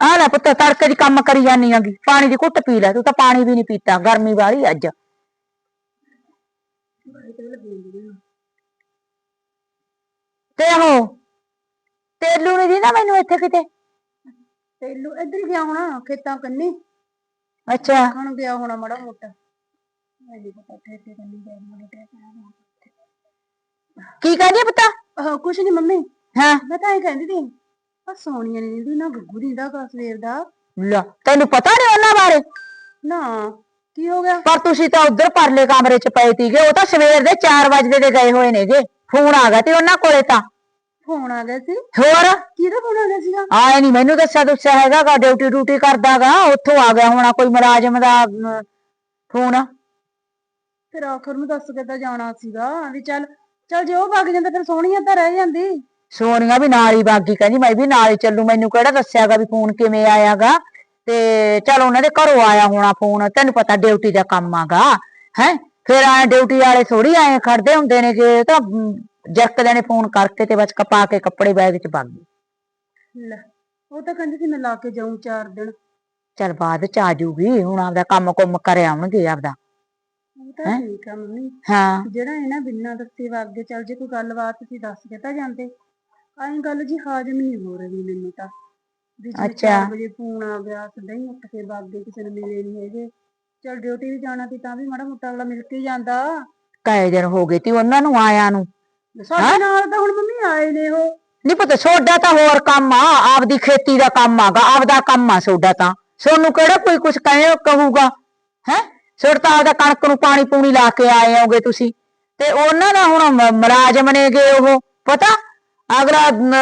ਆ ਲੈ ਪੁੱਤ ਤੜਕੇ ਦੀ ਕੰਮ ਕਰੀ ਜਾਨੀ ਆਂਗੀ ਪਾਣੀ ਦੀ ਘੁੱਟ ਪੀ ਲੈ ਤੂੰ ਤਾਂ ਪਾਣੀ ਵੀ ਨਹੀਂ ਪੀਤਾ ਗਰਮੀ ਵਾਲੀ ਅੱਜ। ਤੇ ਉਹ ਤੇਲੂ ਨਹੀਂ ਨਾ ਮੈਨੂੰ ਇੱਥੇ ਕਿਤੇ? ਤੈਨੂੰ ਇੱਧਰ ਹੀ ਗਿਆ ਹੋਣਾ ਖੇਤਾਂ ਕੰਨੀ। ਅੱਛਾ। ਖਾਣ ਗਿਆ ਹੋਣਾ ਮਾੜਾ ਮੋਟਾ। ਕੀ ਕਹਿੰਦੀ ਪੁੱਤ? ਕੁਛ ਨਹੀਂ ਮੰਮੀ। ਹਾਂ? ਮੈਂ ਤਾਂ ਇਹ ਕਹਿੰਦੀ ਸੀ ਆ ਸੋਨੀਆ ਨਹੀਂ ਦਿੰਦੀ ਨਾ ਗੁੱਗੂ ਦਿੰਦਾ ਕਾ ਸਵੇਰ ਦਾ। ਲੈ ਤੈਨੂੰ ਪਤਾ ਨਹੀਂ ਉਹਨਾਂ ਬਾਰੇ? ਨਾ ਕੀ ਹੋ ਗਿਆ? ਪਰ ਤੁਸੀਂ ਤਾਂ ਉਧਰ ਪਰਲੇ ਕਮਰੇ 'ਚ ਪਏ ਸੀਗੇ ਉਹ ਤਾਂ ਸਵੇਰ ਦੇ 4 ਵਜੇ ਦੇ ਗਏ ਹੋਏ ਨੇਗੇ। ਫੋਨ ਆ ਗਿਆ ਤੇ ਉਹਨਾਂ ਕੋਲੇ ਤਾਂ। ਫੋਨ ਆ ਗਿਆ ਸੀ? ਹੋਰ? ਕਿਹਦਾ ਫੋਨ ਆ ਗਿਆ ਸੀਗਾ? ਆਏ ਨਹੀਂ ਮੈਨੂੰ ਦੱਸਿਆ ਦੱਸਿਆ ਹੈਗਾਗਾ ਡਿਊਟੀ ਡਿਊਟੀ ਕਰਦਾਗਾ ਉੱਥੋਂ ਆ ਗਿਆ ਹੋਣਾ ਕੋਈ ਮੁਲਾਜ਼ਮ ਦਾ ਫੋਨ। ਫਿਰ ਆਖਰ ਨੂੰ ਦੱਸ ਕੇ ਤਾਂ ਜਾਣਾ ਸੀਗਾ ਵੀ ਚੱਲ ਚੱਲ ਜੇ ਉਹ ਵਗ ਜਾਂਦਾ ਫਿਰ ਸੋਹਣੀਆਂ ਤਾਂ ਰਹਿ ਜਾਂਦੀ। ਸੋਨੀਆ ਵੀ ਨਾਲ ਹੀ ਬਾਗੀ ਕਹਿੰਦੀ ਮੈਂ ਵੀ ਨਾਲ ਹੀ ਚੱਲੂ ਮੈਨੂੰ ਕਿਹੜਾ ਦੱਸਿਆਗਾ ਵੀ ਫੋਨ ਕਿਵੇਂ ਆਇਆਗਾ? ਤੇ ਚਲ ਉਹਨਾਂ ਦੇ ਘਰੋਂ ਆਇਆ ਹੋਣਾ ਫੋਨ ਤੈਨੂੰ ਪਤਾ ਡਿਊਟੀ ਦਾ ਕੰਮ ਆਗਾ ਹੈ? ਫਿਰ ਆਏ ਡਿਊਟੀ ਵਾਲੇ ਥੋੜੀ ਆਏ ਖੜਦੇ ਹੁੰਦੇ ਨੇ ਇਹ ਤਾਂ ਅਮ, ਜਰਕਦੇ ਨੇ ਫੋਨ ਕਰਕੇ ਤੇ ਬਸ ਕਪਾ ਕੇ ਕੱਪੜੇ ਬੈਗ 'ਚ ਪਾ ਗਈ ਲੈ ਉਹ ਤਾਂ ਕਹਿੰਦੀ ਸੀ ਮੈਂ ਲਾ ਕੇ ਜਾਊਂ ਚਾਰ ਦਿਨ। ਚਲ ਬਾਅਦ ਚ ਆ ਜੂਗੀ ਹੁਣ ਆਪਦਾ ਕੰਮ ਕੁੰਮ ਕਰ ਆਉਣਗੇ ਆਪਦਾ। ਉਹ ਤਾਂ ਠੀਕ ਆ ਮੰਮੀ। ਹਾਂ। ਜਿਹੜਾ ਇਹਨਾਂ ਬਿਨਾਂ ਦੱਸੇ ਵਾ ਅੱਗੇ ਚੱਲ ਜੇ ਕੋਈ ਗੱਲਬਾਤ ਸੀ ਦੱਸ ਕੇ ਤਾਂ ਜਾਂਦੇ। ਆਈ ਗੱਲ ਜੀ ਹਾਜ਼ਮ ਨਹੀਂ ਹੋ ਰਹੀ ਮੈਨੂੰ ਤਾਂ। ਵੀ ਜੇ ਅੱਛਾ। 4 ਵਜੇ ਫੋਨ ਆ ਗਿਆ ਸਦਾ ਹੀ ਉੱਠ ਕੇ ਵਗ ਗਏ ਕਿਸੇ ਨੂੰ ਮਿਲੇ ਨਹੀਂ ਹੈਗੇ। ਚੱਲ ਡਿਊਟੀ ਵੀ ਜਾਣਾ ਸੀ ਤਾਂ ਵੀ ਮਾੜਾ ਮੋਟਾ ਅਗਲਾ ਮਿਲ ਕੇ ਹੀ ਜਾਂਦਾ। ਕਈ ਦਿਨ ਹੋ ਗਏ ਤੀ ਉਹਨਾਂ ਨੂੰ ਆਇਆ ਨੂੰ? ਸਾਡੇ ਨਾਲ ਤਾਂ ਹੁਣ ਮੰਮੀ ਆਏ ਨੇ ਉਹ। ਨਹੀਂ ਪਤਾ ਸੋਡਾ ਤਾਂ ਹੋਰ ਕੰਮ ਆ ਆਪਦੀ ਖੇਤੀ ਦਾ ਕੰਮ ਆਗਾ ਆਪਦਾ ਕੰਮ ਆ ਸੋਡਾ ਤਾਂ। ਸੋਨੂੰ ਕਿਹੜਾ ਕੋਈ ਕੁਝ ਕਹੇ ਕਹੂਗਾ? ਹੈ? ਸੋਡ ਤਾਂ ਆਪਦਾ ਕਣਕ ਨੂੰ ਪਾਣੀ ਪੂਣੀ ਲਾ ਕੇ ਆਏ ਹੋਗੇ ਤੁਸੀਂ। ਤੇ ਉਹਨਾਂ ਦਾ ਹੁਣ ਮ- ਮੁਲਾਜ਼ਮ ਨੇਗੇ ਉਹ ਪਤਾ? ਅਗਲਾ ਅਮ,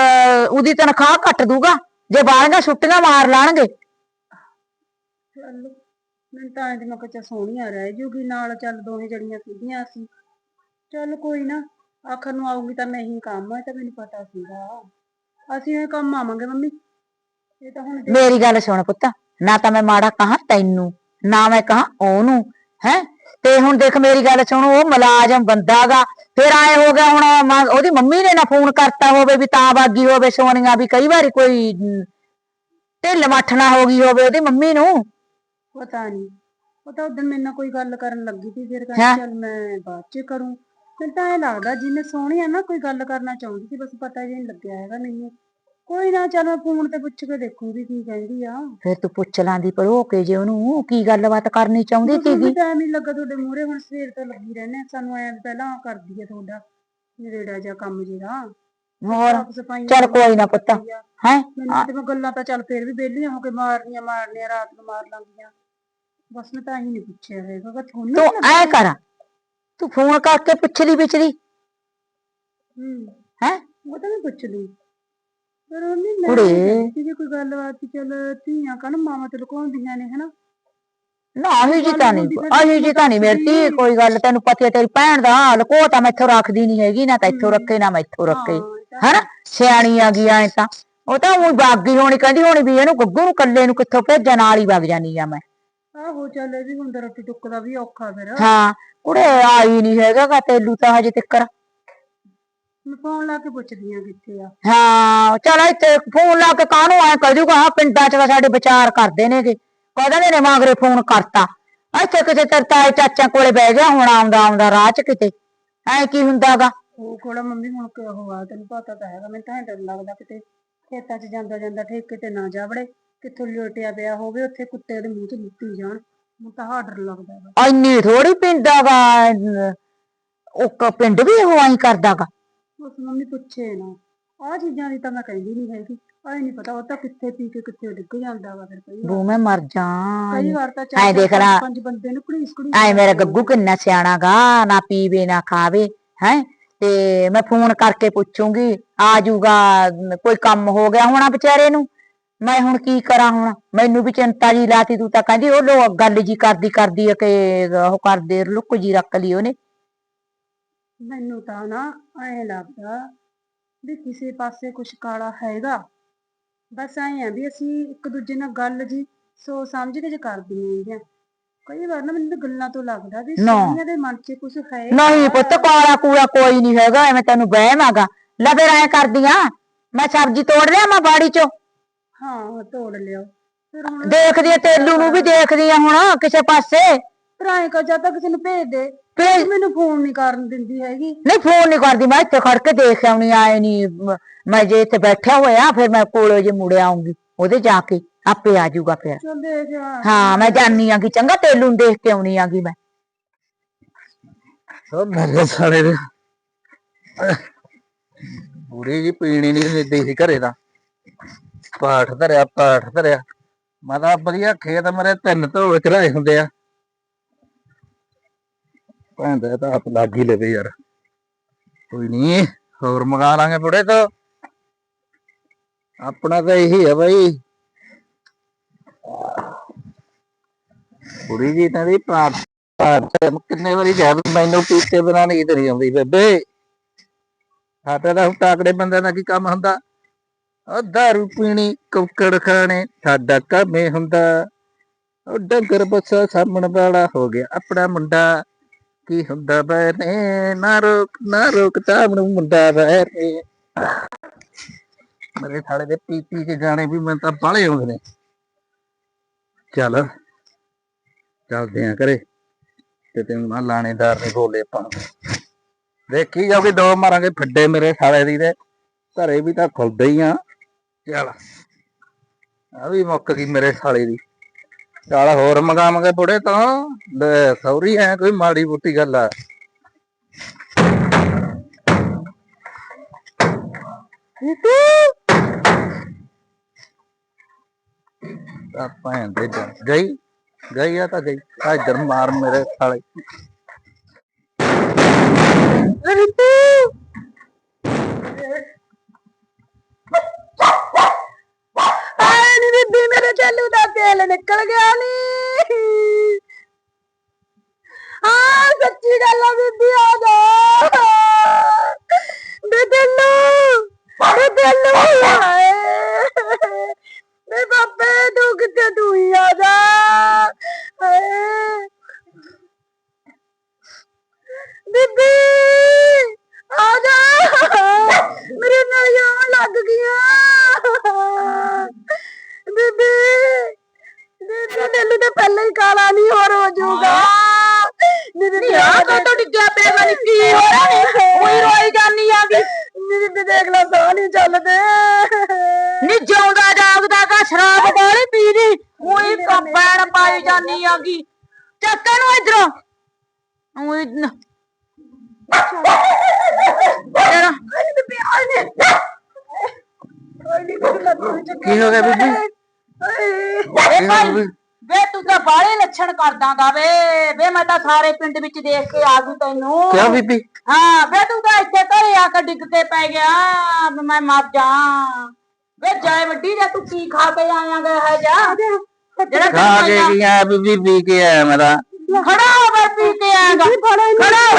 ਉਹਦੀ ਤਨਖਾਹ ਕੱਟ ਦੂਗਾ ਜੇ ਬਾਹਰ ਛੁੱਟੀਆਂ ਮਾਰ ਲਾਣਗੇ। ਚੱਲ ਤਾਂ ਸੋਹਣੀਆਂ ਰਹਿ ਜੂਗੀ ਨਾਲ ਚੱਲ ਦੋਹੇ ਜੜੀਆਂ ਸਿੱਧੀਆਂ ਸੀ। ਚੱਲ ਕੋਈ ਨਾ ਆਖਰ ਨੂੰ ਆਊਗੀ ਤਾਂ ਨਹੀਂ ਕੰਮ ਹੈ ਤਾਂ ਮੈਨੂੰ ਪਤਾ ਸੀਗਾ। ਅਸੀਂ ਇਹ ਕੰਮ ਆਵਾਂਗੇ ਮੰਮੀ। ਇਹ ਤਾਂ ਹੁਣ ਮੇਰੀ ਗੱਲ ਸੁਣ ਪੁੱਤ ਨਾ ਤਾਂ ਮੈਂ ਮਾੜਾ ਕਹਾ ਤੈਨੂੰ ਨਾ ਮੈਂ ਕਹਾ ਉਹਨੂੰ ਹੈ? ਤੇ ਹੁਣ ਦੇਖ ਮੇਰੀ ਗੱਲ ਸੁਣ ਉਹ ਮੁਲਾਜ਼ਮ ਬੰਦਾਗਾ ਫਿਰ ਆਏ ਹੋ ਗਿਆ ਹੁਣ ਮਾਂ- ਉਹਦੀ ਮੰਮੀ ਨੇ ਨਾ ਫੋਨ ਕਰਤਾ ਹੋਵੇ ਵੀ ਤਾਂ ਬਾਗੀ ਹੋਵੇ ਸੋਨੀਆ ਵੀ ਕਈ ਵਾਰੀ ਕੋਈ ਢਿੱਲ ਮੱਠਣਾ ਹੋ ਗਈ ਹੋਵੇ ਉਹਦੀ ਮੰਮੀ ਨੂੰ। ਪਤਾ ਨਹੀਂ ਉਹ ਤਾਂ ਉਦੋਂ ਮੇਰੇ ਨਾਲ ਕੋਈ ਗੱਲ ਕਰਨ ਲੱਗੀ ਸੀ ਫਿਰ ਹੈਂ? ਕਹਿੰਦੀ ਚੱਲ ਮੈਂ ਬਾਅਦ ਚ ਕਰੂੰ। ਮੈਨੂੰ ਤਾਂ ਐ ਲੱਗਦਾ ਜਿਵੇਂ ਸੋਹਣੀ ਆ ਨਾ ਕੋਈ ਗੱਲ ਕਰਨਾ ਚਾਹੁੰਦੀ ਸੀ ਬਸ ਪਤਾ ਜੀ ਨਹੀਂ ਲੱਗਿਆ ਹੈਗਾ ਮੈਨੂੰ। ਕੋਈ ਨਾ ਚੱਲ ਮੈਂ ਫੋਨ ਤੇ ਪੁੱਛ ਕੇ ਦੇਖੂੰਗੀ ਕੀ ਕਹਿੰਦੀ ਆ। ਫਿਰ ਤੂੰ ਪੁੱਛ ਲਾਂਦੀ ਪਰੋ ਕੇ ਜੇ ਉਹਨੂੰ ਕੀ ਗੱਲਬਾਤ ਕਰਨੀ ਚਾਹੁੰਦੀ ਸੀਗੀ? ਟਾਈਮ ਨਹੀਂ ਲੱਗਾ ਤੁਹਾਡੇ ਮੂਹਰੇ ਹੁਣ ਸਵੇਰ ਤੋਂ ਲੱਗੀ ਰਹਿੰਦੇ ਆ, ਸਾਨੂੰ ਐ ਪਹਿਲਾਂ ਕਰਦੀ ਹੈ ਤੁਹਾਡਾ ਨੇੜਾ ਜਿਹਾ ਕੰਮ ਜਿਹੜਾ ਹੋਰ ਸਾਫ਼ ਸਫ਼ਾਈ ਚੱਲ ਕੋਈ ਨਾ ਪੁੱਤ ਹੈ? ਮੈਨੂੰ ਤੇ ਮੈਂ ਗੱਲਾਂ ਤਾਂ ਚੱਲ ਫੇਰ ਵੀ ਵਿਹਲੀਆਂ ਹੋ ਕੇ ਮਾਰਨੀਆਂ ਮਾਰਨੀਆਂ ਰਾਤ ਨੂੰ ਮਾਰ ਲਾਂਗੀਆਂ ਬਸ ਮੈਂ ਤਾਂ ਹੀ ਨਹੀਂ ਪੁੱਛਿਆ ਹੈਗਾ। ਕਿ ਤੁਹਾਨੂੰ ਤੂੰ ਐ? ਕਰ ਤੂੰ ਫੋਨ ਕਰਕੇ ਪੁੱਛਲੀ ਵਿਚਲੀ ਹੂੰ। ਹੈ? ਉਹ ਤਾਂ ਮੈਂ ਪੁੱਛ ਲਈ ਪਰ ਉਹਨੇ ਮੈਂ ਕੁੜੇ। ਕਹਿੰਦੀ ਸੀ ਜੇ ਕੋਈ ਗੱਲਬਾਤ ਸੀ, ਚੱਲ ਧੀਆਂ ਕਣ ਮਾਵਾਂ ਤੇ ਲੁਕਾਉਂਦੀਆਂ ਨੇ ਹਨਾ? ਨਾ ਅਹੀ ਜੀ ਤਾਂ ਨਹੀਂ ਅਹੀ ਜੀ ਤਾਂ ਨਹੀਂ ਮੇਰੀ ਧੀ ਕੋਈ ਗੱਲ ਤੈਨੂੰ ਪਤੀ ਹੈ ਤੇਰੀ ਭੈਣ ਦਾ ਲਕੋ ਤਾਂ ਮੈਥੋਂ ਰੱਖਦੀ ਨਹੀਂ ਹੈਗੀ ਨਾ ਤਾਂ ਇੱਥੋਂ। ਰੱਖੇ ਨਾ ਮੈਥੋਂ ਰੱਖੇ। ਹਨਾ? ਸਿਆਣੀ ਆ ਗਈ ਐ ਤਾਂ। ਉਹ ਤਾਂ ਉਹ ਬਾਗੀ ਹੋਣੀ ਕਹਿੰਦੀ ਹੋਣੀ ਵੀ ਇਹਨੂੰ ਗੁੱਗੂ ਨੂੰ ਕੱਲੇ ਨੂੰ ਕਿੱਥੋਂ ਭੇਜਣ ਨਾਲ ਹੀ ਵਗ ਜਾਨੀ ਆ ਮੈਂ। ਆਹੋ ਚੱਲ ਇਹ ਵੀ ਹੁੰਦਾ ਰੋਟੀ ਟੁੱਕ ਦਾ ਵੀ ਔਖਾ ਫਿਰ। ਹਾਂ ਕੁੜੇ ਆਈ ਨਹੀਂ ਹੈਗਾ ਗਾ ਤੇਲੂ ਤਾਂ ਹਜੇ ਤੱਕਰ। ਮੈਂ ਫੋਨ ਲਾ ਕੇ ਪੁੱਛਦੀ ਆ ਕਿੱਥੇ ਆ। ਹਾਂ ਚਲ ਇੱਥੇ ਫੋਨ ਲਾ ਕੇ ਕਾਹਨੂੰ ਐ ਕਰ ਜੂਗਾ? ਹਾਂ ਪਿੰਡਾਂ ਚ ਤਾਂ ਸਾਡੇ ਵਿਚਾਰ ਕਰਦੇ ਨੇਗੇ। ਕਹਿੰਦੇ ਨੇ ਮਾਗਰੇ ਫੋਨ ਕਰਤਾ। ਇੱਥੇ ਕਿਤੇ ਤੇਰੇ ਤਾਏ ਚਾਚਾ ਕੋਲੇ ਬਹਿ ਗਿਆ ਹੁਣ ਆਉਂਦਾ ਆਉਂਦਾ ਰਾਹ ਚ ਕਿਤੇ। ਐ ਕੀ ਹੁੰਦਾਗਾ? ਉਹ ਕੋਲਾ ਮੰਮੀ ਹੁਣ ਕਿ ਉਹ ਆ ਤੈਨੂੰ ਪਤਾ ਤਾਂ ਹੈਗਾ ਮੈਨੂੰ ਤਾਂ ਐਂ ਡਰ ਲੱਗਦਾ ਕਿਤੇ ਖੇਤਾਂ 'ਚ ਜਾਂਦਾ ਜਾਂਦਾ ਠੇਕੇ ਤੇ ਨਾ ਜਾਵੜੇ ਕਿੱਥੋਂ ਲੋਟਿਆ ਪਿਆ ਹੋਵੇ ਉੱਥੇ ਕੁੱਤੇ ਦੇ ਮੂੰਹ 'ਚ ਮੁੱਤੀ ਜਾਣ। ਮੈਨੂੰ ਤਾਂ ਹਾਂ ਡਰ ਲੱਗਦਾ ਹੈਗਾ। ਇੰਨੀ ਥੋੜੀ ਪਿੰਡਾਗਾ ਉਹ ਕ- ਪਿੰਡ ਵੀ ਉਹ ਐਂ ਕਰਦਾਗਾ। ਉਸ ਮੰਮੀ ਪੁੱਛੇ ਨਾ। ਆਹ ਚੀਜ਼ਾਂ ਦੀ ਤਾਂ ਮੈਂ ਕਹਿੰਦੀ ਨਹੀਂ ਹੈਗੀ। ਆਏ ਨਹੀਂ ਪਤਾ ਉਹ ਤਾਂ ਕਿੱਥੇ ਪੀ ਕੇ ਕਿੱਥੇ ਡਿੱਗ ਜਾਂਦਾ ਵਾ ਫਿਰ ਕਈ ਵਾਰ। ਬੂ ਮੈਂ ਮਰ ਜਾ ਕਈ ਵਾਰ ਤਾਂ ਐਂ ਚਾਰ ਦੇਖ ਲਾ। ਪੰਜ ਬੰਦੇ ਨੂੰ ਘੜੀਸ ਘੜੀਸ ਐ ਮੇਰਾ ਗੱਗੂ ਕਿੰਨਾ ਸਿਆਣਾਗਾ ਨਾ ਪੀਵੇ ਨਾ ਖਾਵੇ ਹੈ? ਤੇ ਮੈਂ ਫੋਨ ਕਰਕੇ ਪੁੱਛੂੰਗੀ ਆ ਜਾਊਗਾ ਮ, ਕੋਈ ਕੰਮ ਹੋ ਗਿਆ ਹੋਣਾ ਵਿਚਾਰੇ ਨੂੰ? ਮੈਂ ਹੁਣ ਕੀ ਕਰਾਂ ਹੁਣ? ਮੈਨੂੰ ਵੀ ਚਿੰਤਾ ਜੀ ਲਾਤੀ ਤੂੰ ਤਾਂ। ਕਹਿੰਦੀ ਉਹ ਲੋ ਗੱਲ ਜੀ ਕਰਦੀ ਕਰਦੀ ਆ ਕਿ ਉਹ ਕਰਦੇ ਲੁੱਕ ਜੀ ਰੱਖ ਲਈ ਉਹਨੇ। ਮੈਨੂੰ ਤਾਂ ਨਾ ਐਂ ਲੱਗਦਾ ਵੀ ਕਿਸੇ ਪਾਸੇ ਕੁਝ ਕਾਲਾ ਹੈਗਾ। ਬਸ ਐਂ ਆ ਵੀ ਅਸੀਂ ਇੱਕ ਦੂਜੇ ਨਾਲ ਗੱਲ ਜੀ ਸੋਚ ਸਮਝ ਕੇ ਜੇ ਕਰਦੀਆਂ ਹੈਗੀਆਂ ਕਈ ਵਾਰ ਨਾ ਮੈਨੂੰ ਤਾਂ ਗੱਲਾਂ ਤੋਂ ਲੱਗਦਾ ਵੀ ਨਾ। ਦੇ ਮਨ 'ਚ ਕੁਝ ਹੈ ਨਹੀਂ ਪੁੱਤ ਕਾਲਾ ਕੂੜਾ ਕੋਈ ਨਹੀਂ ਹੈਗਾ ਐਵੇਂ ਤੈਨੂੰ ਵਹਿਮ ਆਗਾ ਲੈ ਫਿਰ ਐ ਕਰਦੀਆਂ ਮੈਂ ਸਬਜ਼ੀ ਤੋੜ ਲਿਆ ਮੈਂ ਬਾੜੀ ਚੋਂ। ਹਾਂ ਤੋੜ ਲਿਓ ਫਿਰ ਹੁਣ ਦੇਖਦੀ ਆ ਤੇਲੂ ਨੂੰ ਵੀ ਦੇਖਦੀ ਆ ਹੁਣ ਕਿਸੇ ਪਾਸੇ। ਭਰਾਏ ਕਾ ਜਾਂ ਤਾਂ ਕਿਸੇ ਨੂੰ ਭੇਜ ਦੇ ਭੇਜ ਮੈਨੂੰ ਫੋਨ ਨਹੀਂ ਕਰਨ ਦਿੰਦੀ ਹੈਗੀ। ਨਹੀਂ ਫੋਨ ਨਹੀਂ ਕਰਦੀ। ਮੈਂ ਇੱਥੇ ਖੜ ਕੇ ਦੇਖ ਆਉਣੀ ਆਏ ਨਹੀਂ ਮੈਂ ਜੇ ਇੱਥੇ ਬੈਠਾ ਹੋਇਆ ਫਿਰ ਮੈਂ ਕੋਲੋਂ ਜੇ ਮੁੜ ਆਉਂਗੀ ਉਹਦੇ ਜਾ ਕੇ ਆਪੇ ਆ ਜਾਊਗਾ ਫਿਰ। ਚਲ ਦੇਖ ਆ। ਹਾਂ ਮੈਂ ਜਾਣੀ ਆਂਗੀ ਚੰਗਾ ਤੇਲੂ ਨੂੰ ਦੇਖ ਕੇ ਆਉਣੀ ਆਂਗੀ ਮੈਂ। ਉਹ ਮੇਰੇ ਸਾਲੇ ਦੇ। ਬੁੜੀ ਜੀ ਪੀਣੀ ਨਹੀਂ ਦਿੰਦੀ ਸੀ ਘਰੇ ਦਾ ਪਾਠ ਧਰਿਆ ਪਾਠ ਧਰਿਆ। ਮੈਂ ਤਾਂ ਵਧੀਆ ਖੇਤ ਮੇਰੇ ਤਿੰਨ ਧੋਏ ਚੜਾਏ ਹੁੰਦੇ ਆ। ਭੈਂਦਾ ਤਾਂ ਆਪ ਲੱਗ ਹੀ ਲਵੇ ਯਾਰ। ਕੋਈ ਨਹੀਂ ਹੋਰ ਮੰਗਾ ਲਾਂਗੇ ਬੁੜੇ ਤੋਂ ਆਪਣਾ ਤਾਂ ਇਹੀ ਹੈ ਬਾਈ। ਬੁੜੀ ਜੀ ਤਾਂ ਦੀ ਪਾਠ ਕਿੰਨੇ ਵਾਰੀ ਕਿਹਾ ਵੀ ਮੈਨੂੰ ਪੀਤੇ ਬਿਨਾਂ ਨੀਂਦ ਨਹੀਂ ਆਉਂਦੀ ਬੇਬੇ। ਸਾਡਾ ਤਾਂ ਟਾਕੜੇ ਤਾਕੜੇ ਬੰਦਿਆਂ ਦਾ ਕੀ ਕੰਮ ਹੁੰਦਾ? ਉਹ ਦਾਰੂ ਪੀਣੀ, ਕੁੱਕੜ ਖਾਣੇ, ਸਾਡਾ ਕੰਮ ਇਹ ਹੁੰਦਾ। ਉਹ ਡੰਗਰ ਬੱਸਾ ਸਾਹਮਣ ਵਾਲਾ ਹੋ ਗਿਆ, ਆਪਣਾ ਮੁੰਡਾ ਕੀ ਹੁੰਦਾ ਬੈਨੇ ਨਾ ਰੁਕ ਨਾ ਰੁਕ ਤਾਮਣ ਮੁੰਡਾ ਬੈਨੇ ਮੇਰੇ ਥਾਲੇ ਦੇ ਪੀ ਪੀ ਕੇ ਗਾਣੇ ਵੀ ਮੈਨੂੰ ਤਾਂ ਬਾਹਲੇ ਆਉਂਦੇ ਨੇ। ਚੱਲ, ਚੱਲਦੇ ਆ ਘਰੇ। ਤੇ ਤੈਨੂੰ ਨਾ ਲਾਣੇਦਾਰ ਨੇ ਬੋਲੇ ਆਪਾਂ ਨੂੰ। ਦੇਖੀ ਜਾਓਗੇ ਦੋ ਮਾਰਾਂਗੇ ਫੱਡੇ ਮੇਰੇ ਸਾਲੇ ਦੀ ਤੇ। ਘਰੇ ਵੀ ਤਾਂ ਖੁੱਲਦੇ ਹੀ ਆ। ਚੱਲ, ਆ ਵੀ ਮੁੱਕ ਗਈ ਮੇਰੇ ਸਾਲੇ ਦੀ। ਚੱਲ ਹੋਰ ਮੰਗਾਵਾਂਗੇ ਬੁੜੇ ਤਾਂ, ਲੈ ਸੌਰੀ ਐ ਕੋਈ ਮਾੜੀ ਬੁੱਟੀ ਗੱਲ ਆ। ਤਾਂ ਦੇ ਗਈ? ਗਈ ਆ ਤਾਂ ਗਈ। ਆ ਇੱਧਰ ਮਾਰ ਮੇਰੇ ਸਾਲੇ। ਆਏ ਨੀ ਬੀਬੀ ਮੇਰੇ ਚੱਲੂ ਦਾ ਤੇਲ ਨਿਕਲ ਗਿਆ ਨੀ। ਹਾਂ, ਸੱਚੀ ਗੱਲ ਆ ਬੀਬੀ, ਆ ਜਾ। ਬੇ ਦਿਲੂ ਬੇ ਦਿਲੂ ਹਾਏ ਬੇ ਬਾਬੇ ਤੂੰ ਕਿੱਥੇ ਨੀ ਜਿਉਂਦਾ ਜਾਗਦਾ ਕਾ ਸ਼ਰਾਬ ਵਾਲੀ ਪੀ ਦੀ ਉਹੀ ਕੰਪੈਣ ਪਾਈ ਜਾਨੀ ਆਗੀ। ਚੱਕ ਇਹਨੂੰ ਇਧਰੋਂ। ਉਹੀ ਨ- ਤੇਰਾ ਨੇ ਕੀ ਹੋ ਗਿਆ ਬੀਬੀ? ਵੇ ਕੀ ਹੋ ਤੂੰ ਤਾਂ ਬਾਹਲੇ ਲੱਛਣ ਕਰਦਾਗਾ ਵੇ। ਵੇ ਮੈਂ ਤਾਂ ਸਾਰੇ ਪਿੰਡ ਵਿੱਚ ਦੇਖ ਕੇ ਆ ਗਈ ਤੈਨੂੰ। ਕਿਉਂ ਬੀਬੀ? ਹਾਂ ਵੇ ਤੂੰ ਤਾਂ ਇੱਥੇ ਘਰੇ ਆ ਕੇ ਡਿੱਗ ਕੇ ਪੈ ਗਿਆ। ਵੀ ਮੈਂ ਮਰ ਜਾ। ਵੇ ਜਾਏ ਵੱਡੀ ਜਾ ਤੂੰ ਕੀ ਖਾ ਕੇ ਆਇਆਗਾ ਹੈ ਜਾ ਜਿਹੜਾ ਖਾ ਤੈਨੂੰ ਕੇ ਇੰਨਾ- ਗਿਆ ਬੀਬੀ ਪੀ ਕੇ ਆਇਆ ਮੈਂ ਤਾਂ। ਖੜਾ ਹੋ ਕੇ ਪੀ ਕੇ ਆਏਗਾ ਖੜਾ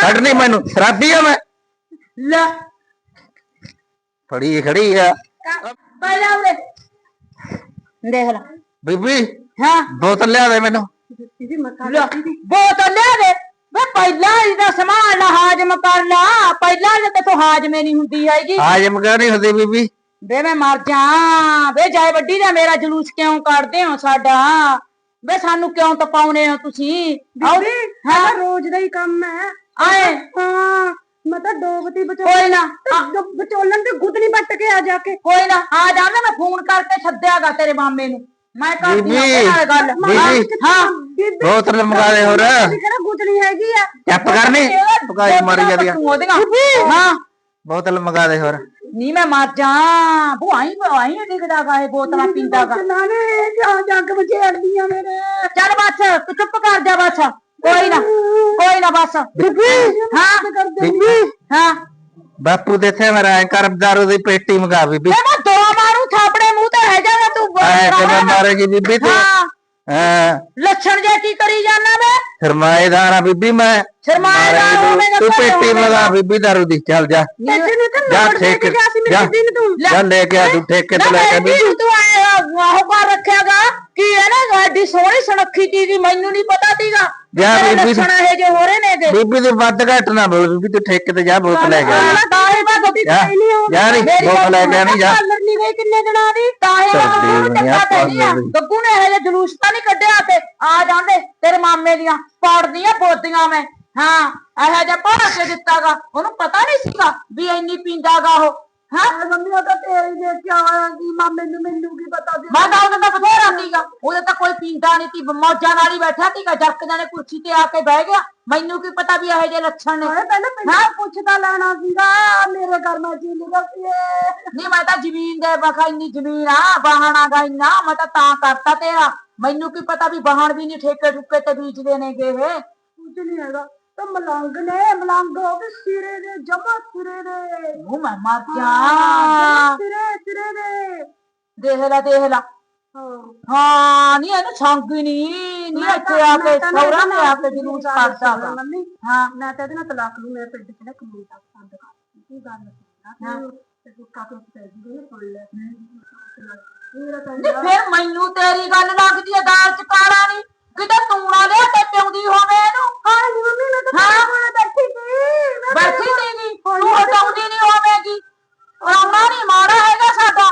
ਛੱਡ ਨਹੀਂ ਮੈਨੂੰ। ਸ਼ਰਾਬੀ ਆ ਮੈਂ। ਲੈ। ਫੜੀ ਖੜੀ ਆ। ਪੈ ਜਾ ਉਰੇ। ਦੇਖ ਲੈ। ਬੀਬੀ ਹਾਂ। ਬੋਤਲ ਲਿਆ ਦੇ ਮੈਨੂੰ। ਲੈ। ਬੋਤਲ ਲੈ ਦੇ। ਵੇ ਪਹਿਲਾਂ ਇਹਦਾ ਸਮਾਨ ਲਾ ਹਾਜ਼ਮ ਕਰ ਲਾ। ਪਹਿਲਾਂ ਜੇ ਤੇ ਹਾਜ਼ਮੇ ਨਹੀਂ ਹੁੰਦੀ ਹੈਗੀ। ਹਾਜਮ ਕਿਉਂ ਨਹੀਂ ਹੁੰਦੀ ਬੀਬੀ? ਵੇ ਮੈਂ ਮਰ ਜਾ ਵੇ ਜਾਏ ਵੱਡੀ ਦਾ ਮੇਰਾ ਜਲੂਸ ਕਿਉਂ ਕੱਢਦੇ ਹੋ ਸਾਡਾ? ਵੇ ਸਾਨੂੰ ਕਿਉਂ ਤਪਾਉਨੇ ਹੋ ਤੁਸੀਂ? ਬੀਬੀ ਹਾਂ। ਰੋਜ਼ ਦਾ ਹੀ ਕੰਮ ਹੈ। ਆਏ। ਹਾਂ ਮੈਂ ਤਾਂ ਡੋਬਤੀ ਕੋਈ ਵਿਚੋਲਣ ਨਾ ਆ- ਵਿਚੋਲਣ ਤੇ ਗੁੱਤ ਨਹੀਂ ਵੱਟ ਕੇ ਆ ਜਾ ਕੇ। ਕੋਈ ਨਾ ਆ ਜਾਣਾ ਮੈਂ ਫੋਨ ਕਰਕੇ ਸੱਦਿਆਗਾ ਤੇਰੇ ਮਾਮੇ ਨੂੰ। ਮੈਂ ਕਰਦੀ ਹਾਂ ਉਹਦੇ ਨਾਲ ਗੱਲ ਬੀਬੀ। ਹਾਂ। ਬੀਬੀ ਬੋਤਲ ਮੰਗਾ ਦੇ ਹੋਰ। ਬੀਬੀ ਕਿਹੜਾ ਗੁੱਤਣੀ ਹੈਗੀ ਆ? ਚੱਪ ਕਰਨੀ ਪਕਾਈ ਮਾਰੀ ਜਾਂਦੀ ਆ ਤੂੰ ਉਹਦੀਆਂ ਹਾਂ। ਬੋਤਲ ਮੰਗਾ ਦੇ ਹੋਰ। ਨੀ ਮੈਂ ਮਰ ਜਾ। ਭੁਆਈ ਭੁਆਈ ਦਿਖਦਾ ਗਾ ਇਹ ਬੋਤਲਾਂ ਪੀਂਦਾ ਗਾ। ਨਾ ਨੇ ਜਾ ਜੱਗ ਬਚੇੜਦੀਆਂ ਮੇਰੇ? ਚੱਲ ਬਸ ਤੂੰ ਚੁੱਪ ਕਰ ਜਾ ਬਸ। ਕੋਈ ਨਾ ਕੋਈ ਨਾ ਬਸ। ਹਾਂ। ਬੀਬੀ ਹਾਂ। ਬਾਪੂ ਦੇਖੇ ਮੇਰਾ ਐਂ ਕਰ ਦਾਰੂ ਦੀ ਪੇਟੀ ਮੰਗਾ ਬੀਬੀ। ਮੈਂ ਦੋ ਮਾਰੂ ਥਾਪੜੇ ਮੂੰਹ ਤੇ ਹੈ ਜਾਗਾ ਤੂੰ ਐ ਕਿਵੇਂ ਮਾਰੇਗੀ ਬੀਬੀ ਤੂੰ? ਹਾਂ। ਹਾਂ? ਲੱਛਣ ਜੇ ਕੀ ਕਰੀ ਜਾਣਾ ਵੇ? ਸਰਮਾਏਦਾਰ ਆ ਬੀਬੀ ਮੈਂ। ਸਰਮਾਏਦਾਰ ਮਾਰੇਗੀ ਤੂੰ। ਹੋਵੇਂਗਾ, ਤੂੰ ਘਰੇ ਪੇਟੀ ਹੋਵੇਂਗਾ। ਮੰਗਾ ਬੀਬੀ ਦਾਰੂ ਦੀ। ਚੱਲ ਜਾ। ਤੈਨੂੰ ਤਾਂ ਜਾ ਲੋੜ ਦੇ ਠੇਕੇ ਕੇ ਗਿਆ ਸੀ ਜਾ। ਮੇਰੇ ਦਿਨ ਤੂੰ। ਜਾ ਲੈ ਕੇ ਆ ਤੂੰ ਠੇਕੇ ਨਾ ਤੇ ਲੈ ਕੇ ਬੇਟੀ ਬੀਬੀ ਤੂੰ ਆਏ ਆਹੋ ਕਰ ਰੱਖਿਆਗਾ। ਕੀ ਹੈ ਨਾ ਗਾਡੀ ਸੋਹਣੀ ਸੁਨੱਖੀ ਚੀਜ਼ ਮੈਨੂੰ ਨਹੀਂ ਪਤਾ ਸੀਗਾ। ਬੀਬੀ ਲੱਛਣ ਇਹ ਜੇ ਹੋ ਰਹੇ ਨੇਗੇ। ਬੀਬੀ ਤੇ ਵੱਧ ਘੱਟ ਨਾ ਬੋਲ ਬੀਬੀ ਤੂੰ ਠੇਕੇ ਤੇ ਜਾ ਬੋਤ ਲੈ ਕੇ ਆ। ਤਾਂ ਹੀ ਮੈਂ ਗੱਡੀ ਜਾ ਜਾ ਨੀ ਬੋਤ ਲੈ ਕੇ ਆ ਨੀ ਜਾ ਪਾਰਲਰ ਨਹੀਂ ਗਈ ਕਿੰਨੇ ਦਿਨਾਂ ਦੀ। ਤਾਂ ਹੀ ਮੈਂ ਚੱਲੀ ਗੱਗੂ ਨੂੰ ਦੁਨੀਆ ਚੰਗਾ ਕਹਿੰਦੀ ਆ। ਪਾਰਲਰ ਦੀ। ਗੱਗੂ ਨੇ ਇਹ ਜਿਹਾ ਜਲੂਸ ਤਾਂ ਨਹੀਂ ਕੱਢਿਆ ਤੇ ਆ ਜਾਂਦੇ ਤੇਰੇ ਮਾਮੇ ਦੀਆਂ। ਪਾੜਦੀਆਂ ਬੋਦੀਆਂ ਮੈਂ। ਹਾਂ ਇਹ ਜਿਹਾ ਭਰ ਕੇ ਦਿੱਤਾਗਾ? ਉਹਨੂੰ ਪਤਾ ਨਹੀਂ ਸੀਗਾ ਵੀ ਇੰਨੀ ਪੀਂਦਾਗਾ ਉਹ। ਹਾਂ? ਮੰਮੀ ਉਹ ਤਾਂ ਤੇਰੀ ਦੇਖ ਕੇ ਆਵਾਂਗੀ ਮਾਮੇ ਨੂੰ ਮੈਨੂੰ ਕੀ ਪਤਾ ਸੀ ਮੈਂ ਤਾਂ ਉਹਦਾ ਤਾਂ ਬਥੇਰਾ ਸੀਗਾ। ਉਹਦੇ ਤਾਂ ਕੋਈ ਪੀਂਦਾ ਨਹੀਂ ਮੌਜਾਂ ਨਾਲ ਹੀ ਬੈਠਾ ਸੀਗਾ। ਜਰਕ ਜਾਨੇ ਕੁਰਸੀ ਤੇ ਆ ਕੇ ਬਹਿ ਗਿਆ। ਮੈਨੂੰ ਕੀ ਪਤਾ ਵੀ ਇਹੋ ਜਿਹੇ ਲੱਛਣ ਨੇ। ਹਾਏ ਪਹਿਲਾਂ ਪਹਿਲਾਂ ਪੁੱਛਦਾ ਲੈਣਾ ਸੀਗਾ ਮੇਰੇ ਘਰ ਮੈਂ ਜੀ ਲਿਆ ਸੀ ਨਹੀਂ ਮੈਂ ਤਾਂ ਜ਼ਮੀਨ ਦੇ ਬਖਾ ਇੰਨੀ ਜ਼ਮੀਨ ਆ ਗਾ ਇੰਨਾ ਮੈਂ ਤਾਂ ਤਾਂ ਕਰਤਾ ਤੇਰਾ। ਮੈਨੂੰ ਕੀ ਪਤਾ ਵੀ ਬਹਾਨ ਵੀ ਨਹੀਂ ਠੇਕੇ ਠੁਕੇ ਤੇ ਬੀਜਦੇ ਨੇਗੇ ਇਹ। ਕੁਝ ਨਹੀਂ ਹੈਗਾ। ਤਾਂ ਮਲੰਗ ਨੇ ਮਲੰਗ ਹੋ ਕੇ ਸਿਰੇ ਦੇ ਜਮਾ ਸਿਰੇ ਦੇ। ਉਹ ਮੈਂ ਮਰ ਜਾ ਜਮਾਂ ਸਿਰੇ ਸਿਰੇ ਦੇ। ਦੇਖ ਲੈ ਦੇਖ ਲੈ। ਹਾਂ। ਹਾਂ ਨਹੀਂ ਇਹਨੂੰ ਹੀ ਨਹੀਂ ਨਹੀਂ ਇੱਥੇ ਆ ਕੇ ਸੌਰਾ ਨੇ ਆ ਕੇ ਜਲੂਸ ਵਾ। ਮੰਮੀ। ਹਾਂ। ਮੈਂ ਤਾਂ ਇਹਦੇ ਨਾਲ ਤਲਾਕ ਨੂੰ ਮੇਰੇ ਪਿੰਡ ਚ ਨਾ ਕਮੂਨ ਤੱਕ ਸੰਦ ਕਰ ਕੀ ਗੱਲ ਹਾਂ। ਤੇ ਤੂੰ ਕਾਕੇ ਪੈ ਜੀ ਨੇ ਸੁਣ ਲੈ। ਮੇਰਾ ਤਾਂ ਨਹੀਂ ਫਿਰ ਮੈਨੂੰ ਤੇਰੀ ਗੱਲ ਲੱਗਦੀ ਹੈ ਦਾਲ ਚ ਕਾਲਾ ਨਹੀਂ ਕਿਤੇ ਤੂੰ ਨਾ ਲਿਆ ਤੇ ਪਿਉਂਦੀ ਹੋਵੇ ਇਹਨੂੰ ਹਾਂ ਜੀ ਮੰਮੀ ਮੈਂ ਤਾਂ ਹਾਂ। ਕੋਲ ਬੈਠੀ ਸੀ ਮੈਂ ਬੈਠੀ ਸੀਗੀ ਤੂੰ ਹਟਾਉਂਦੀ ਨਹੀਂ ਹੋਵੇਗੀ ਆਉਣਾ ਨਹੀਂ ਮਾੜਾ ਹੈਗਾ ਸਾਡਾ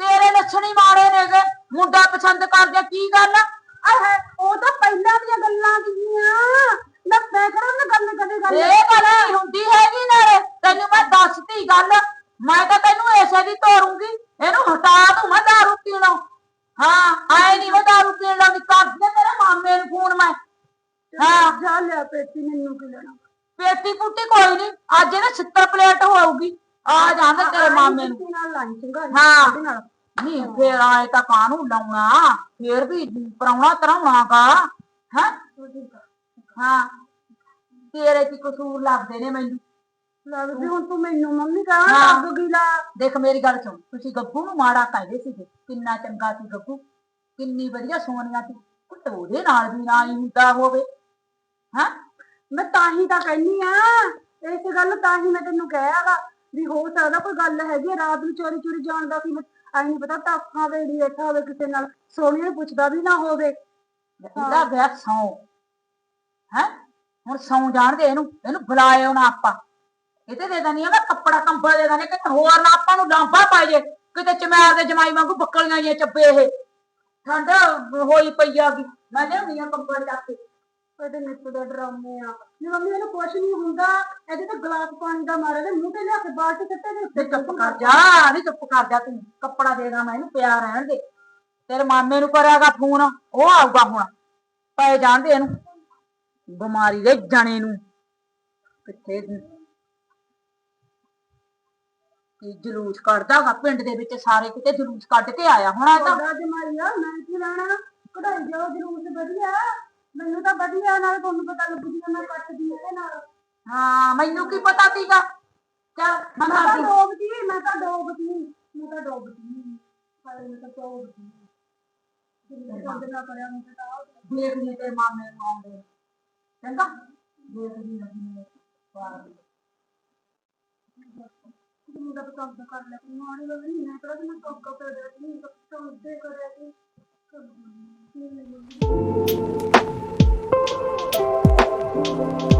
ਤੇਰੇ ਲੱਛਣ ਹੀ ਮਾੜੇ ਨੇਗੇ ਮੁੰਡਾ ਪਸੰਦ ਕਰਦਿਆ ਕੀ ਗੱਲ ਆ ਆਏ ਉਹ ਤਾਂ ਪਹਿਲਾਂ ਦੀਆਂ ਗੱਲਾਂ ਸੀਗੀਆਂ ਨਾ ਮੈਂ ਕਰਾਂ ਨਾ ਗੱਲ ਕਦੇ ਗੱਲ ਇਹ ਗੱਲ ਨਹੀਂ ਹੁੰਦੀ ਹੈਗੀ ਨਾਲੇ ਤੈਨੂੰ ਮੈਂ ਦੱਸਤੀ ਗੱਲ ਮੈਂ ਤਾਂ ਤੈਨੂੰ ਐਸੇ ਦੀ ਤੋਰੂੰਗੀ ਇਹਨੂੰ ਹਟਾ ਦੂੰ ਮੈਂ ਦਾਰੂ ਪੀਣੋਂ ਹਾਂ ਆਏ ਨਹੀਂ ਮੈਂ ਦਾਰੂ ਪੀਣ ਲੱਗੀ ਕਰ ਦੇ ਮੇਰੇ ਮਾਮੇ ਨੂੰ ਫੋਨ ਮੈਂ ਹਾਂ। ਜਾ ਲਿਆ ਪੇਟੀ ਮੈਨੂੰ ਕੀ ਲੈਣਾ। ਪੇਟੀ ਪੁੱਟੀ ਕੋਈ ਨਹੀਂ ਅੱਜ ਇਹਦਾ 70 ਪਲੇਟ ਹੋਊਗੀ। ਆ ਜਾਂਦੇ ਤੇਰੇ ਮਾਮੇ ਨੂੰ। ਨਾਲ ਲਾਈ ਚੰਗਾ ਹਾਂ। ਨਾਲ। ਨਹੀਂ ਫੇਰ ਆਏ ਤਾਂ ਕਾਹਨੂੰ ਲਾਉਣਾ? ਫੇਰ ਵੀ ਪਰਾਉਣਾ ਤਰਾਉਣਾਗਾ ਹੈ? ਹਾਂ। ਤੇਰੇ ਕੀ ਕਸੂਰ ਲੱਗਦੇ ਨੇ ਮੈਨੂੰ? ਲੱਗਦੀ ਹੁਣ ਤੂੰ ਮੈਨੂੰ ਮੰਮੀ ਕਹਾਂ। ਲੱਗ ਗਈ ਲਾ। ਦੇਖ ਮੇਰੀ ਗੱਲ ਸੁਣ ਤੁਸੀਂ ਗੱਗੂ ਨੂੰ ਮਾੜਾ ਕਹਿੰਦੇ ਸੀਗੇ। ਕਿੰਨਾ ਚੰਗਾ ਸੀ ਗੱਗੂ ਕਿੰਨੀ ਵਧੀਆ ਸੋਹਣੀਆਂ ਸੀ। ਕੁੱਟ ਉਹਦੇ ਨਾਲ ਵੀ ਨਾ ਹੀ ਹੁੰਦਾ ਹੋਵੇ। ਹਾਂ? ਮੈਂ ਤਾਂ ਹੀ ਤਾਂ ਕਹਿਨੀ ਆ ਇਸ ਗੱਲ ਤਾਂ ਹੀ ਮੈਂ ਤੈਨੂੰ ਕਹਿਆਗਾ ਵੀ ਹੋ ਸਕਦਾ ਕੋਈ ਗੱਲ ਹੈਗੀ ਆ, ਰਾਤ ਨੂੰ ਚੋਰੀ ਚੋਰੀ ਜਾਣ ਦਾ ਕੀ ਨਹੀਂ ਪਤਾ ਤਾਂ ਅੱਖਾਂ ਵੇੜੀ ਬੈਠਾ ਹੋਵੇ ਕਿਸੇ ਨਾਲ ਸੋਹਣੀ ਨੂੰ ਪੁੱਛਦਾ ਵੀ ਨਾ ਹੋਵੇ। ਇਹਦਾ ਵਿਆਹ ਸੌ। ਹੈ? ਹੁਣ ਸੌ ਜਾਣ ਦੇ ਇਹਨੂੰ ਇਹਨੂੰ ਬੁਲਾਇਓ ਨਾ ਆਪਾਂ। ਇਹ ਤੇ ਦੇ ਦਨੀ ਆ ਕੱਪੜਾ ਕੰਬਲ ਦੇ ਦਨੇ ਕਿ ਹੋਰ ਨਾ ਆਪਾਂ ਨੂੰ ਲਾਂਬਾ ਪਾ ਜੇ ਕਿਤੇ ਚਮੈਰ ਦੇ ਜਮਾਈ ਵਾਂਗੂ ਬੱਕਲੀਆਂ ਜਿਹੀਆਂ ਚੱਬੇ ਇਹ। ਠੰਡ ਹੋਈ ਪਈ ਆ ਗਈ ਮੈਂ ਲਿਆਉਣੀ ਆ ਕੰਬਲ ਚੱਕ ਕੇ। ਇਹਦੇ ਨਿੱਤ ਦਾ ਡਰਾਮੇ ਆ। ਜੇ ਮੰਮੀ ਇਹਨੂੰ ਕੁਛ ਨਹੀਂ ਹੁੰਦਾ। ਇਹਦੇ ਤੇ ਗਲਾਸ ਪਾਣੀ ਦਾ ਮਾਰੇ ਤੇ ਮੂੰਹ ਤੇ ਲਿਆ ਕੇ ਬਾਲਟੀ ਸੱਟੇ ਦੇ ਉੱਤੇ ਚੁੱਪ ਕਰ ਜਾ। ਨਹੀਂ ਚੁੱਪ ਕਰ ਜਾ ਤੂੰ। ਕੱਪੜਾ ਦੇਗਾ ਮੈਂ ਇਹਨੂੰ ਪਿਆ ਰਹਿਣ ਦੇ। ਤੇਰੇ ਮਾਮੇ ਨੂੰ ਕਰਿਆਗਾ ਫੋਨ। ਉਹ ਆਊਗਾ ਹੁਣ। ਪਏ ਜਾਣਦੇ ਇਹਨੂੰ। ਬਿਮਾਰੀ ਦੇ ਜਣੇ ਨੂੰ। ਕਿੱਥੇ ਕੀ ਜਲੂਸ ਕੱਢਦਾਗਾ ਪਿੰਡ ਦੇ ਵਿੱਚ ਸਾਰੇ ਕਿਤੇ ਜਲੂਸ ਕੱਢ ਕੇ ਆਇਆ ਹੋਣਾ ਤਾਂ। ਤੁਹਾਡਾ ਜਮਾਈਆ ਮੈਂ ਕੀ ਲੈਣਾ? ਕਢਾਈ ਜਾਓ ਜ਼ਰੂਰ ਵਧੀਆ। ਮੈਨੂੰ ਤਾਂ ਵਧੀਆ ਨਾਲ ਤੁਹਾਨੂੰ ਪਤਾ ਲੱਗੂ ਜੀ ਮੈਂ ਕੱਟਦੀ ਇਹਦੇ ਨਾਲ। ਹਾਂ ਮੈਨੂੰ ਕੀ ਪਤਾ ਸੀਗਾ? ਚੱਲ ਮੈਂ ਮੈਂ ਤਾਂ ਕਰਦੀ ਡੋਬਦੀ ਮੈਂ ਤਾਂ ਡੋਬਦੀ ਮੈਂ ਤਾਂ ਡੋਬਦੀ ਪਰ ਮੈਂ ਤਾਂ ਡੋਬਦੀ ਜਿੰਨੇ ਬੰਦ ਨਾ ਕਰਿਆ ਮੈਂ ਤਾਂ ਆਪ ਦੇਖ ਲਈ ਤੇ ਮਾਮੇ ਨੂੰ ਆਉਂਦੇ। ਚੰਗਾ? ਦੇਖ ਲਈ ਲੱਗੀ ਬਾਹਰ ਮੁੰਡਾ ਪਸੰਦ ਕਰ ਲਿਆ ਮੈਨੂੰ ਆਣੇ ਲੱਗ ਨਹੀਂ ਮੈਂ ਕਿਹੜਾ ਮੈਂ ਟੋਕਾ ਪੈ ਰਿਹਾ ਸੀ Thank you.